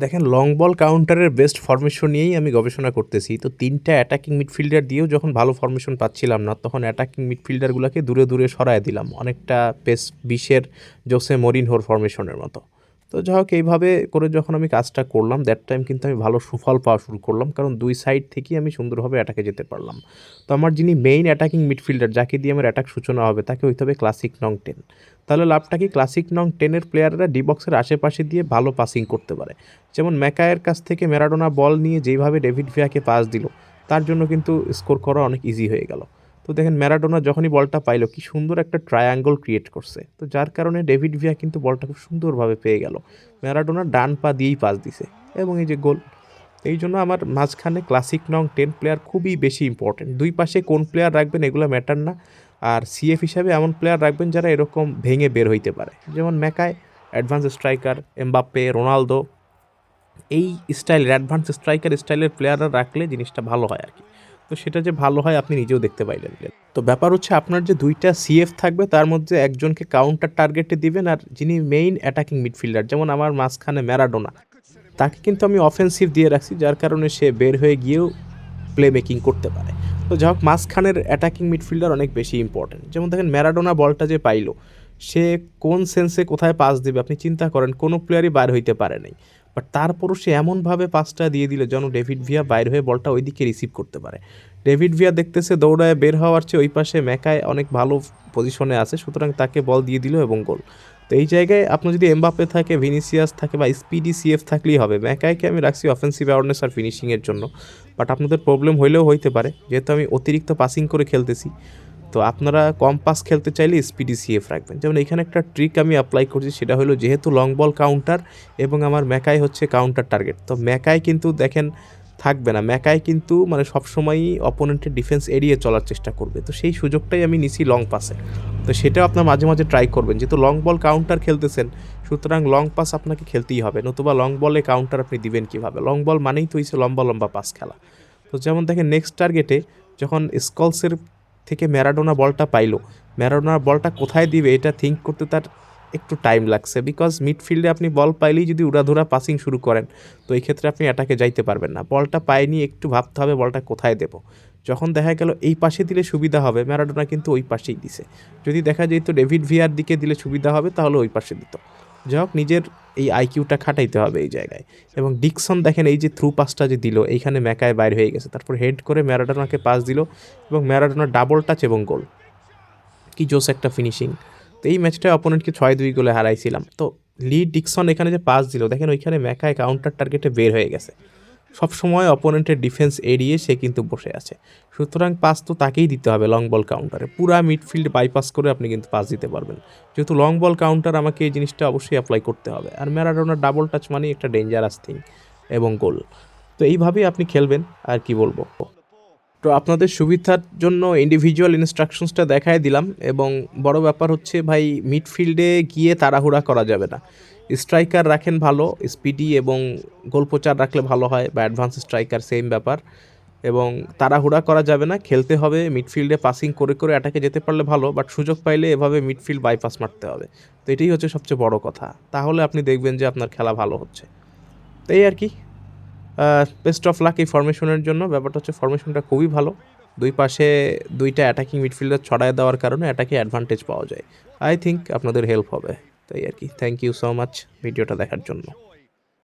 দেখেন long ball কাউন্টারের best formation নিয়েই আমি গবেষণা করতেছি। তো তিনটা অ্যাটাকিং মিডফিল্ডার দিয়েও যখন ভালো ফরমেশন পাচ্ছিলাম না, তখন অ্যাটাকিং মিডফিল্ডারগুলোকে দূরে দূরে সরায় দিলাম। অনেকটা পেস বিশের জোসে মরিনহোর ফরমেশনের মতো। তো যাই হোক, এইভাবে করে যখন আমি কাজটা করলাম দ্যাট টাইম কিন্তু আমি ভালো সুফল পাওয়া শুরু করলাম, কারণ দুই সাইড থেকেই আমি সুন্দরভাবে অ্যাটাকে যেতে পারলাম। তো আমার যিনি মেইন অ্যাটাকিং মিডফিল্ডার যাকে দিয়ে আমার অ্যাটাক সূচনা হবে, তাকে হইতে হবে ক্লাসিক নং টেন তাহলে লাভটা কি? ক্লাসিক নং টেনের প্লেয়াররা ডি বক্সের আশেপাশে দিয়ে ভালো পাসিং করতে পারে। যেমন ম্যাকায়ের কাছ থেকে ম্যারাডোনা বল নিয়ে যেইভাবে ডেভিড ভিয়াকে পাস দিল, তার জন্য কিন্তু স্কোর করা অনেক ইজি হয়ে গেল। তো দেখেন ম্যারাডোনা যখনই বলটা পাইলো, কি সুন্দর একটা ট্রায়াঙ্গল ক্রিয়েট করছে। তো যার কারণে ডেভিড ভিয়া কিন্তু বলটা খুব সুন্দরভাবে পেয়ে গেল। ম্যারাডোনা ডান পা দিয়েই পাস দিছে এবং এই যে গোল, এই জন্য আমার মাঝখানে ক্লাসিক নং টেন প্লেয়ার খুবই বেশি ইম্পর্টেন্ট দুই পাশে কোন প্লেয়ার রাখবেন এগুলো ম্যাটার না, আর সিএফ হিসাবে এমন প্লেয়ার রাখবেন যারা এরকম ভেঙে বের হইতে পারে। যেমন ম্যাকায় অ্যাডভান্স স্ট্রাইকার এমবাপ্পে, রোনালদো, এই স্টাইলের অ্যাডভান্স স্ট্রাইকার স্টাইলের প্লেয়াররা রাখলে জিনিসটা ভালো হয় আর কি। তো সেটা যে ভালো হয় আপনি নিজেও দেখতে পাইলেন তো ব্যাপার হচ্ছে আপনার যে দুইটা সিএফ থাকবে, তার মধ্যে একজনকে কাউন্টার টার্গেটে দিবেন আর যিনি মেইন অ্যাটাকিং মিডফিল্ডার যেমন আমার মাঝখানে ম্যারাডোনা তাকে কিন্তু আমি অফেন্সিভ দিয়ে রাখছি, যার কারণে সে বের হয়ে গিয়েও প্লে মেকিং করতে পারে। তো যাই হোক, মাঝখানের অ্যাটাকিং মিডফিল্ডার অনেক বেশি ইম্পর্টেন্ট যেমন দেখেন ম্যারাডোনা বলটা যে পাইলো, সে কোন সেন্সে কোথায় পাস দেবে? আপনি চিন্তা করেন, কোনো প্লেয়ারই বার হইতে পারে নাই। বাট তারপরও সে এমনভাবে পাসটা দিয়ে দিল যেন ডেভিড ভিয়া বাইর হয়ে বলটা ওই দিকে রিসিভ করতে পারে। ডেভিড ভিয়া দেখতেছে দৌড়ায় বের হওয়ার চেয়ে ওই পাশে ম্যাকায় অনেক ভালো পজিশনে আছে, সুতরাং তাকে বল দিয়ে দিল এবং গোল। তো এই জায়গায় আপনার যদি এমবাপে থাকে, ভিনিসিয়াস থাকে বা স্পিডি সিএফ থাকলেই হবে। ম্যাকাইকে আমি রাখছি অফেন্সিভ অ্যাওয়ারনেস আর ফিনিশিংয়ের জন্য। বাট আপনাদের প্রবলেম হইলেও হইতে পারে। যেহেতু আমি অতিরিক্ত পাসিং করে খেলতেছি। তো আপনারা কম পাস খেলতে চাইলে স্পিডি সিএফ রাখবেন। যেমন এখানে একটা ট্রিক আমি অ্যাপ্লাই করছি, সেটা হলো যেহেতু লং বল কাউন্টার এবং আমার ম্যাকাই হচ্ছে কাউন্টার টার্গেট তো ম্যাকাই কিন্তু দেখেন থাকবে না। ম্যাকাই কিন্তু মানে সবসময়ই অপোনেন্টের ডিফেন্স এড়িয়ে চলার চেষ্টা করবে। তো সেই সুযোগটাই আমি নিছি লং পাসে তো সেটাও আপনার মাঝে মাঝে ট্রাই করবেন। যেহেতু লং বল কাউন্টার খেলতেছেন, সুতরাং লং পাস আপনাকে খেলতেই হবে। নতুবা লং বলে কাউন্টার আপনি দিবেন কীভাবে? লং বল মানেই তো হচ্ছে লম্বা লম্বা পাস খেলা। তো যেমন দেখেন নেক্সট টার্গেটে যখন স্কলসের থেকে ম্যারাডোনা বলটা পাইলো। ম্যারাডোনার বলটা কোথায় দিবে এটা থিঙ্ক করতে তার একটু টাইম লাগছে বিকজ মিডফিল্ডে আপনি বল পাইলেই যদি উড়াধুরা পাসিং শুরু করেন, তো এই ক্ষেত্রে আপনি অ্যাটাকে যাইতে পারবেন না। বলটা পাইনি, একটু ভাবতে হবে বলটা কোথায় দেবো। যখন দেখা গেল এই পাশে দিলে সুবিধা হবে, ম্যারাডোনা কিন্তু ওই পাশেই দিছে। যদি দেখা যেত ডেভিড ভিয়ার দিকে দিলে সুবিধা হবে, তাহলে ওই পাশে দিত। যাই নিজের এই আইকিউটা খাটাইতে হবে এই জায়গায়। এবং ডিকসন দেখেন, এই যে থ্রু পাসটা যে দিল, এইখানে ম্যাকায় বাইর হয়ে গেছে। তারপর হেড করে ম্যারাডোনাকে পাস দিল এবং ম্যারাডোনা ডাবল টাচ এবং গোল। কি জোস একটা ফিনিশিং। তো এই ম্যাচটায় অপোনেন্টকে ছয় দুই গোলে হারাইছিলাম। তো লি ডিকসন এখানে যে পাস দিল, দেখেন ওইখানে ম্যাকায় কাউন্টার টার্গেটে বের হয়ে গেছে। সবসময় অপোনেন্টের ডিফেন্স এড়িয়ে সে কিন্তু বসে আছে। সুতরাং পাস তো তাকেই দিতে হবে লং বল কাউন্টারে পুরা মিডফিল্ড বাইপাস করে আপনি কিন্তু পাস দিতে পারবেন। যেহেতু লং বল কাউন্টার আমাকে এই জিনিসটা অবশ্যই অ্যাপ্লাই করতে হবে। আর ম্যারাডোনার ডাবল টাচ মানে একটা ডেঞ্জারাস থিং এবং গোল তো এইভাবেই আপনি খেলবেন, আর কি বলব? তো আপনাদের সুবিধার জন্য ইন্ডিভিজুয়াল ইনস্ট্রাকশনসটা দেখাই দিলাম এবং বড় ব্যাপার হচ্ছে ভাই মিডফিল্ডে গিয়ে তাড়াহুড়া করা যাবে না। স্ট্রাইকার রাখেন ভালো স্পিডি এবং গোলপোচার রাখলে ভালো হয় বা অ্যাডভান্স স্ট্রাইকার সেম ব্যাপার। এবং তাড়াহুড়া করা যাবে না, খেলতে হবে মিডফিল্ডে পাসিং করে করে অ্যাটাকে যেতে পারলে ভালো বাট সুযোগ পাইলে এভাবে মিডফিল্ড বাইপাস মারতে হবে। তো এটাই হচ্ছে সবচেয়ে বড় কথা। তাহলে আপনি দেখবেন যে আপনার খেলা ভালো হচ্ছে। তো এই আর কি। বেস্ট অফ লাক এই ফরমেশনের জন্য। ব্যাপারটা হচ্ছে ফরমেশনটা খুবই ভালো। দুই পাশে দুইটা অ্যাটাকিং মিডফিল্ডার ছড়ায় দেওয়ার কারণে অ্যাটাকে অ্যাডভান্টেজ পাওয়া যায়। আই থিঙ্ক আপনাদের হেল্প হবে। তাই আর কি। থ্যাংক ইউ সো মাচ ভিডিওটা দেখার জন্য।